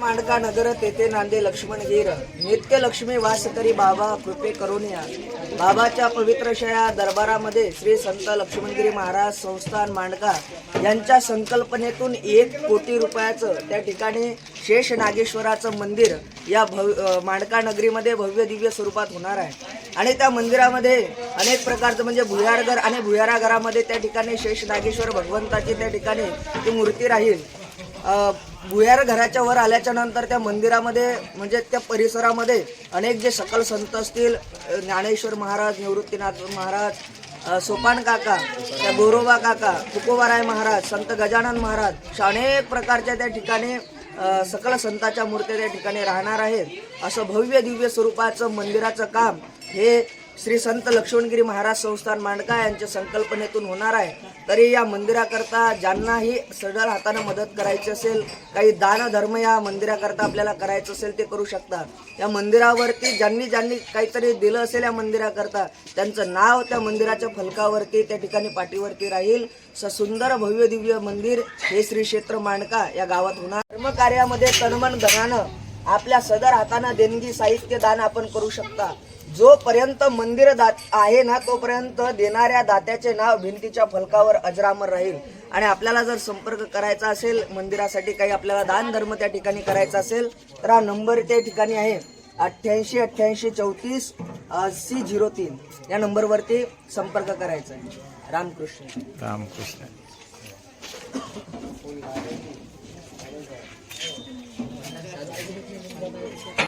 मांडका नगर तेथे नांदे लक्ष्मणगीर नित्य लक्ष्मी वास करी बाबा कृपे करून या. बाबाच्या पवित्र शया दरबारामध्ये श्री संत लक्ष्मणगिरी महाराज संस्थान मांडका यांच्या संकल्पनेतून एक कोटी रुपयाचं त्या ठिकाणी शेष नागेश्वराचं मंदिर या भव मांडका नगरीमध्ये भव्य दिव्य स्वरूपात होणार आहे. आणि त्या मंदिरामध्ये अनेक प्रकारचं म्हणजे भुयारघर आणि भुयारा घरामध्ये त्या ठिकाणी शेष नागेश्वर भगवंताची त्या ठिकाणी ती मूर्ती राहील. भुयार घराच्या वर आल्याच्यानंतर त्या मंदिरामध्ये म्हणजे त्या परिसरामध्ये अनेक जे सकल संत असतील ज्ञानेश्वर महाराज निवृत्तीनाथ महाराज सोपान काका त्या गोरोबा काका तुकोबाराय महाराज संत गजानन महाराज अशा अनेक प्रकारच्या त्या ठिकाणी सकल संताच्या मूर्त्या त्या ठिकाणी राहणार आहेत. असं भव्य दिव्य स्वरूपाचं मंदिराचं काम हे श्री संत लक्ष्मणगिरी महाराज संस्थान मांडका यांच्या संकल्पनेतून होणार आहे. तरी या मंदिराकरता ज्यांनाही सडळ हाताने मदत करायची असेल काही दानधर्म या मंदिराकरता आपल्याला करायचं असेल ते करू शकता या मंदिरावरती ज्यांनी ज्यांनी काहीतरी दिलं असेल या मंदिराकरता त्यांचं नाव त्या मंदिराच्या फलकावरती त्या ठिकाणी पाठीवरती राहील. स सुंदर भव्य दिव्य मंदिर हे श्री क्षेत्र मांडका या गावात होणार. धर्मकार्यामध्ये तनमन धनानं आपल्या सदर हातानं देणगी साहित्य दान आपण करू शकता. जोपर्यंत मंदिर दात आहे ना तोपर्यंत देणाऱ्या दात्याचे नाव भिंतीच्या फलकावर अजरामर राहील. आणि आपल्याला जर संपर्क करायचा असेल मंदिरासाठी काही आपल्याला दान धर्म त्या ठिकाणी करायचा असेल तर हा नंबर त्या ठिकाणी आहे. अठ्ठ्याऐंशी अठ्ठ्याऐंशी चौतीस सी झिरो तीन. या नंबरवरती संपर्क करायचा आहे. रामकृष्ण. रामकृष्ण.